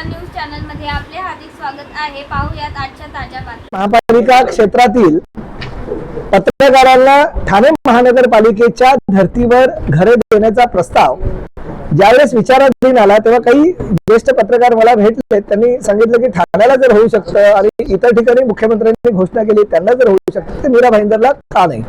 News चॅनलमध्ये आपले हार्दिक स्वागत आहे. आजच्या ताज्या बातम्या. महापालिका क्षेत्रातील पत्रकारांना ठाणे महानगरपालिकेच्या धर्तीवर घरे देण्याचा प्रस्ताव. ज्यावेळेस विचाराधीन आला तेव्हा काही ज्येष्ठ पत्रकार मला भेटले. त्यांनी सांगितलं की ठाण्याला जर होऊ शकतं आणि इतर ठिकाणी मुख्यमंत्र्यांनी घोषणा केली त्यांना जर होऊ शकतं मीरा भाईंदरला का नाही?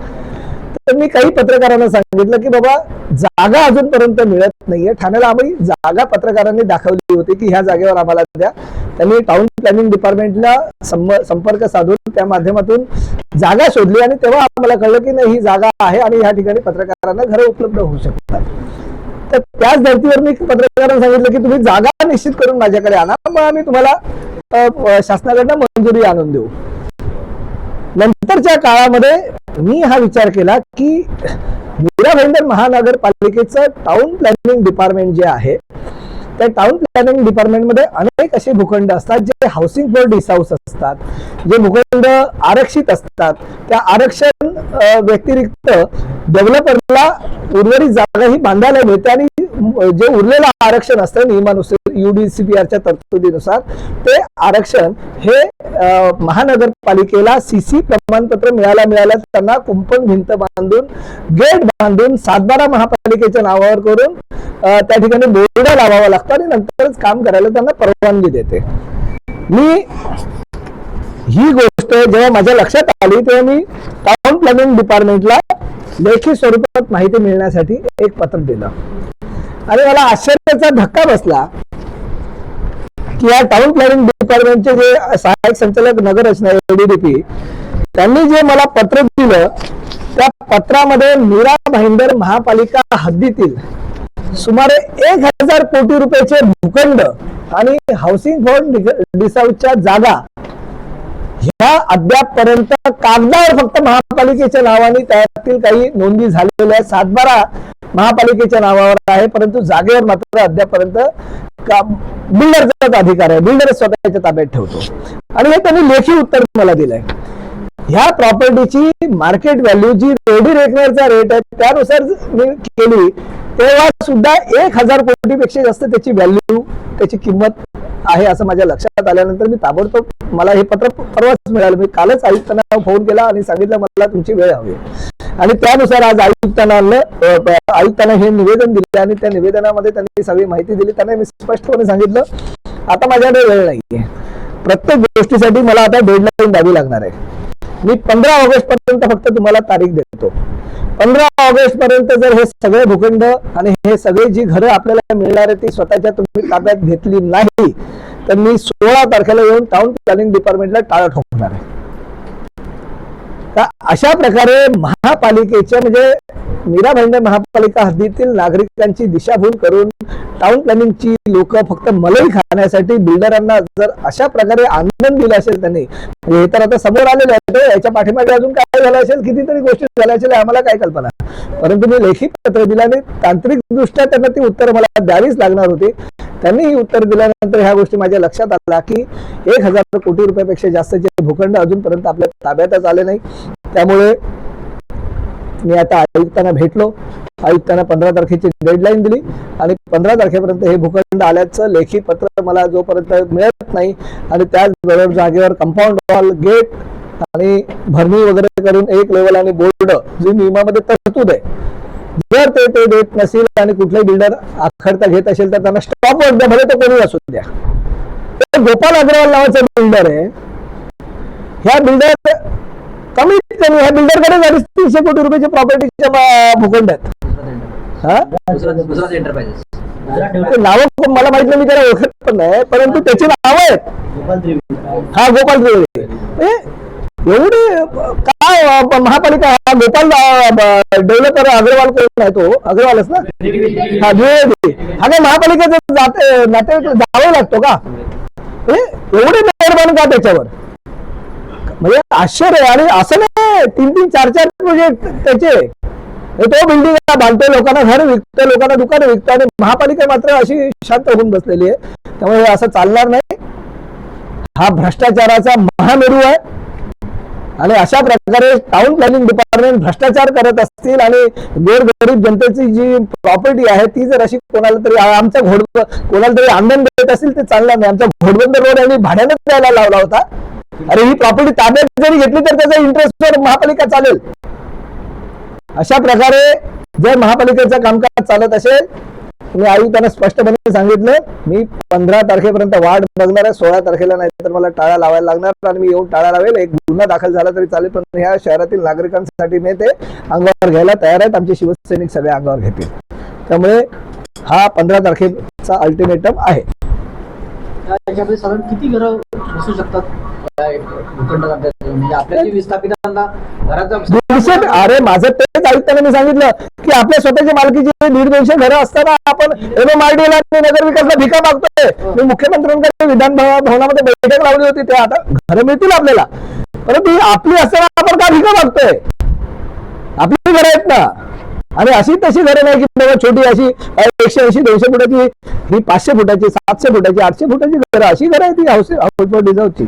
तर मी काही पत्रकारांना सांगितलं की बाबा जागा अजूनपर्यंत मिळत नाहीये. ठाण्याला आम्ही जागा पत्रकारांनी दाखवली होती की ह्या जागेवर आम्हाला द्या. त्यांनी टाउन प्लॅनिंग डिपार्टमेंटला संपर्क साधून त्या माध्यमातून जागा शोधली आणि तेव्हा आम्हाला कळलं की नाही ही जागा आहे आणि ह्या ठिकाणी पत्रकारांना घरं उपलब्ध होऊ शकतात. तर त्याच धर्तीवर मी पत्रकारांना सांगितलं की तुम्ही जागा निश्चित करून माझ्याकडे आणा. मग आम्ही तुम्हाला शासनाकडनं मंजुरी आणून देऊ. नंतरच्या काळामध्ये मी हा विचार केला की मीरा भाईंदर महानगरपालिकेचं टाउन प्लॅनिंग डिपार्टमेंट जे आहे त्या टाउन प्लॅनिंग डिपार्टमेंटमध्ये अनेक असे भूखंड असतात जे हाऊसिंग फॉर डिसाऊस असतात. जे भूखंड आरक्षित असतात. त्या आरक्षण व्यतिरिक्त डेव्हलपरला उर्वरित जागा ही बांधायला मिळते आणि जे उरलेलं आरक्षण असतं नियमानुसार युडीसीपीआरच्या तरतुदीनुसार ते आरक्षण हे महानगरपालिकेला सीसी प्रमाणपत्र मिळायला मिळालं त्यांना कुंपण भिंत बांधून गेट बांधून सातबारा महापालिकेच्या नावावर करून त्या ठिकाणी बोर्ड लावावा लागतो आणि नंतरच काम करायला त्यांना परवानगी देते. मी ही गोष्ट जेव्हा माझ्या लक्षात आली तेव्हा मी टाउन प्लॅनिंग डिपार्टमेंटला लेखी स्वरूपात माहिती मिळण्यासाठी एक पत्र दिलं. आणि मला आश्चर्याचा धक्का बसला की या टाउन प्लॅनिंग डिपार्टमेंटचे जे सहाय्यक संचालक नगर रचना एडीडीपी त्यांनी जे मला पत्र दिलं त्या पत्रामध्ये मीरा भाईंदर महापालिका हद्दीतील सुमारे एक हजार कोटी रुपयाचे भूखंड आणि हाऊसिंग फंड डिसाऊटच्या जागा ह्या अद्यापपर्यंत कागदावर फक्त महापालिकेच्या नावाने त्यातील काही नोंदी झालेल्या आहेत. सातबारा महापालिकेच्या नावावर आहे परंतु जागेवर मात्र अद्यापर्यंत बिल्डरचाच अधिकार आहे. बिल्डर स्वतःच्या ताब्यात ठेवतो. आणि हे त्यांनी लेखी उत्तर मला दिलंय. ह्या प्रॉपर्टीची मार्केट व्हॅल्यू जी रेडी रेकनरचा रेट आहे त्यानुसार मी केली तेव्हा सुद्धा एक हजार कोटीपेक्षा जास्त त्याची व्हॅल्यू त्याची किंमत आहे असं माझ्या लक्षात आल्यानंतर मी ताबडतोब मला हे पत्र परवाच मिळालं. मी कालच आयुक्तांना फोन केला आणि सांगितलं मला तुमची वेळ हवी आणि त्यानुसार आज आयुक्तांना आणलं. आयुक्तांना हे निवेदन दिले आणि त्या निवेदनामध्ये त्यांनी सगळी माहिती दिली. त्यांना मी स्पष्टपणे सांगितलं आता माझ्याकडे वेळ नाहीये. प्रत्येक गोष्टीसाठी मला आता डेडलाईन द्यावी लागणार आहे. मी पंधरा ऑगस्ट पर्यंत फक्त तुम्हाला तारीख देतो. पंधरा ऑगस्ट पर्यंत जर हे सगळे भूखंड आणि हे सगळे जी घरं आपल्याला मिळणार आहे ती स्वतःच्या तुम्ही ताब्यात घेतली नाही तर मी सोळा तारखेला येऊन टाउन प्लॅनिंग डिपार्टमेंटला टाळं ठोकणार आहे. तर अशा प्रकारे महापालिकेच्या म्हणजे मीरा भाईंदर महापालिका हद्दीतील नागरिकांची दिशाभूल करून टाउन प्लॅनिंगची लोक फक्त मलई खाण्यासाठी बिल्डरांना जर अशा प्रकारे आनंद दिला असेल त्यांनी म्हणजे हे तर आता समोर आलेलं आहे याच्या पाठीमागे अजून काय झालं असेल कितीतरी गोष्टी झाल्या असेल आम्हाला काय कल्पना? परंतु मी लेखी पत्र दिला आणि तांत्रिक दृष्ट्या त्यांना ती उत्तर मला द्यावीच लागणार होती. त्यांनी ही उत्तर दिल्यानंतर ह्या गोष्टी माझ्या लक्षात आल्या की एक हजार कोटी रुपयापेक्षा जास्तचे भूखंड अजूनपर्यंत आपल्या ताब्यातच आले नाही. त्यामुळे मी आता आयुक्तांना भेटलो. आयुक्तांना पंधरा तारखेची डेडलाईन दिली. आणि पंधरा तारखेपर्यंत हे भूखंड आल्याचं लेखी पत्र मला जोपर्यंत मिळत नाही आणि त्याचबरोबर जागेवर कंपाऊंड वॉल गेट आणि भरणी वगैरे करून एक लेवल आणि बोर्ड जी नियमामध्ये तरतूद आहे. जर ते ते देत नसेल आणि कुठलाही बिल्डर आखडता घेत असेल तर त्यांना स्टॉप द्या. भले तर कोणी असू द्या. गोपाल अग्रवाल नावाचा बिल्डर आहे. ह्या बिल्डर कमीत कमी. ह्या बिल्डरकडे अडीच तीनशे कोटी रुपयाचे प्रॉपर्टीचे भूखंड आहेत हा? ते मला माहीत नाही मी त्याला ओळखत पण नाही परंतु त्याची नाव आहेत. हा गोपाल त्रिवेदी म्हणजे एवढी काय महापालिका हा गोपाल डेव्हलपर अग्रवाल कोण आहे तो? अग्रवालच ना? हा द्विवेदी. हा काय महापालिकेचं जाते नाते जावं लागतो का? एवढी एवढे मेहरबान का त्याच्यावर? म्हणजे आश्चर्य आणि असं नाही तीन तीन चार चार प्रोजेक्ट त्याचे तो बिल्डिंग बांधतो लोकांना घर विकतो लोकांना दुकानं विकतो आणि महापालिका मात्र अशी शांत होऊन बसलेली आहे. त्यामुळे असं चालणार नाही. हा भ्रष्टाचाराचा महामेरू आहे. आणि अशा प्रकारे टाउन प्लॅनिंग डिपार्टमेंट भ्रष्टाचार करत असतील आणि गोरगरीब जनतेची जी प्रॉपर्टी आहे ती जर अशी कोणाला तरी आ- आमचा घोड कोणाला तरी आंदोलन देत असेल ते चालणार नाही. आमचा घोडबंद रोड यांनी भाड्याने द्यायला लावला होता. अरे ही प्रॉपर्टी ताब्यात जरी घेतली तर त्याचा इंटरेस्ट महापालिका चालेल. अशा प्रकारे जर महापालिकेचं कामकाज चालत असेल मी आयुक्तांना स्पष्टपणे सांगितलं मी पंधरा तारखेपर्यंत वाट बघणार आहे सोळा तारखेला नाही तर मला टाळा लावायला लागणार आणि मी येऊन टाळा लावेल. एक गुन्हा दाखल झाला तरी चालेल पण ह्या शहरातील नागरिकांसाठी मी ते अंगावर घ्यायला तयार आहेत आमचे शिवसैनिक सगळे अंगावर घेतील. त्यामुळे हा पंधरा तारखेचा अल्टिमेटम आहे. त्याच्यामध्ये साधारण किती घरं बसू शकतात? अरे माझं तेच आयुक्तांना मी सांगितलं की आपल्या स्वतःच्या मालकीची दीड दोनशे घरं असताना आपण एमएमआरडीला आणि नगर विकासला भिका मागतोय. मी मुख्यमंत्र्यांकडे विधान भवनामध्ये बैठक लावली होती ते आता घरं मिळतील आपल्याला. परंतु आपली असताना आपण का भिका मागतोय? आपली घरं आहेत ना. आणि अशी तशी घरं नाही की बाबा छोटी अशी एकशे ऐंशी दोनशे फुटाची ही पाचशे फुटाची सातशे फुटाची आठशे फुटाची घरं अशी घरं आहे ती हाऊस हाऊस डिझाऊची